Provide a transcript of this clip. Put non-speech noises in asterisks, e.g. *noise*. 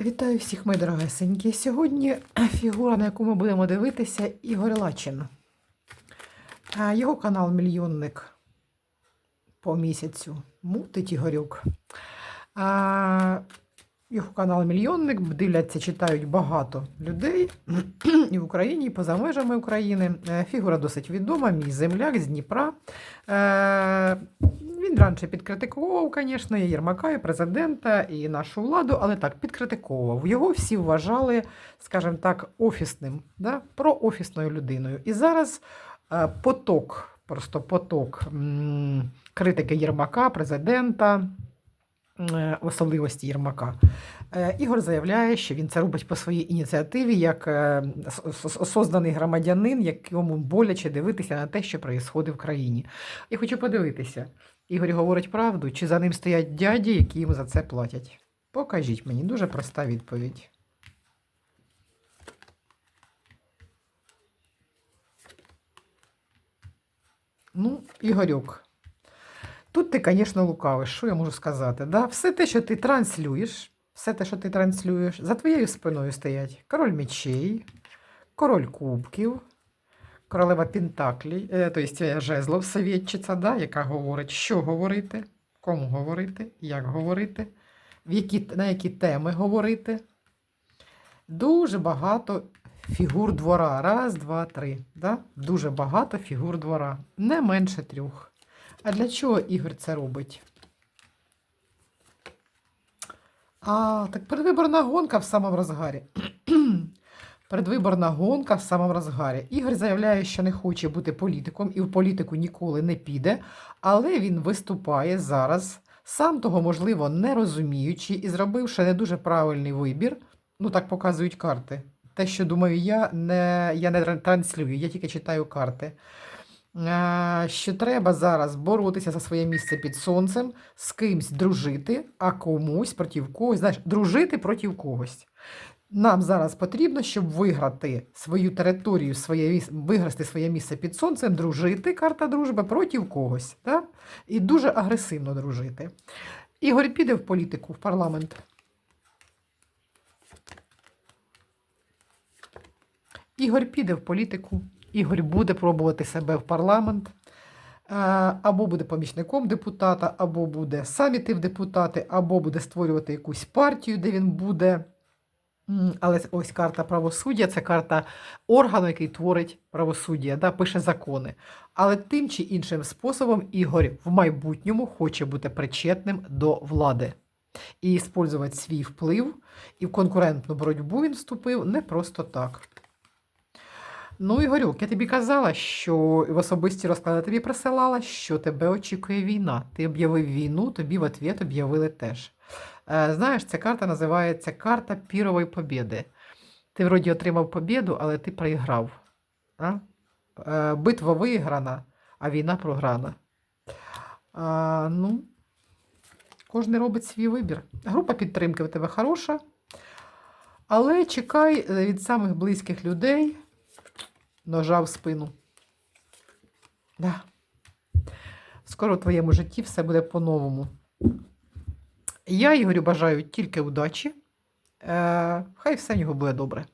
Вітаю всіх, мої дорогесенькі. Сьогодні фігура, на яку ми будемо дивитися, Ігор Лачин. Його канал Мільйонник по місяцю. Мутить Ігорюк. Його канал Мільйонник дивляться, читають багато людей *clears throat* і в Україні, і поза межами України. Е, Фігура досить відома, мій земляк з Дніпра. Він раніше підкритикував, звісно, і Єрмака, і президента, і нашу владу, але так, підкритиковував. Його всі вважали, скажімо так, офісним, да? проофісною людиною. І зараз е, поток, просто поток критики Єрмака, президента, особливості Єрмака. Е, Ігор заявляє, що він це робить по своїй ініціативі, як е, с- с- осознаний громадянин, якому боляче дивитися на те, що відбувається в країні. Я хочу подивитися. Ігор говорить правду, чи за ним стоять дяді, які йому за це платять? Покажіть мені, дуже проста відповідь. Ну, Ігорюк, тут ти, звісно, лукавиш, що я можу сказати? Да? Все те, що ти транслюєш, все те, що ти транслюєш, за твоєю спиною стоять король мечей, король кубків, королева Пентаклі, е, тобто жезлов совєтчиця, да, яка говорить, що говорити, кому говорити, як говорити, в які, на які теми говорити. Дуже багато фігур двора. Раз, два, три. Да? Дуже багато фігур двора. Не менше трьох. А для чого Ігор це робить? А, так передвиборна гонка в самому розгарі. *clears throat* Передвиборна гонка в самому розгарі. Ігор заявляє, що не хоче бути політиком і в політику ніколи не піде, але він виступає зараз, сам того, можливо, не розуміючи і зробивши не дуже правильний вибір. Ну, так показують карти. Те, що думаю, я не, я не транслюю, я тільки читаю карти. Е, Що треба зараз боротися за своє місце під сонцем, з кимсь дружити, а комусь проти когось. Знаєш, дружити проти когось. Нам зараз потрібно, щоб виграти свою територію, своє, виграти своє місце під сонцем, дружити, карта дружби проти когось. Да? І дуже агресивно дружити. Ігор піде в політику, в парламент. Ігор піде в політику, Ігор буде пробувати себе в парламент, е, або буде помічником депутата, або буде сам іти в депутати, або буде створювати якусь партію, де він буде. Але ось карта правосуддя це карта органу, який творить правосуддя, да, пише закони. Але тим чи іншим способом Ігор в майбутньому хоче бути причетним до влади і використовувати свій вплив, і в конкурентну боротьбу він вступив не просто так. Ну, Ігорюк, я тобі казала, що в особисті розклади тобі присилала, що тебе очікує війна. Ти об'явив війну, тобі в ответ об'явили теж. Е, знаєш, ця карта називається карта пірової побєди. Ти вроді отримав побєду, але ти проіграв. А? Е, битва виграна, а війна програна. А, ну, кожен робить свій вибір. Група підтримки в тебе хороша, але чекай е, від самих близьких людей ножа в спину. Да. Скоро в твоєму житті все буде по-новому. Я Ігорю бажаю тільки удачі. Е, хай все в нього буде добре.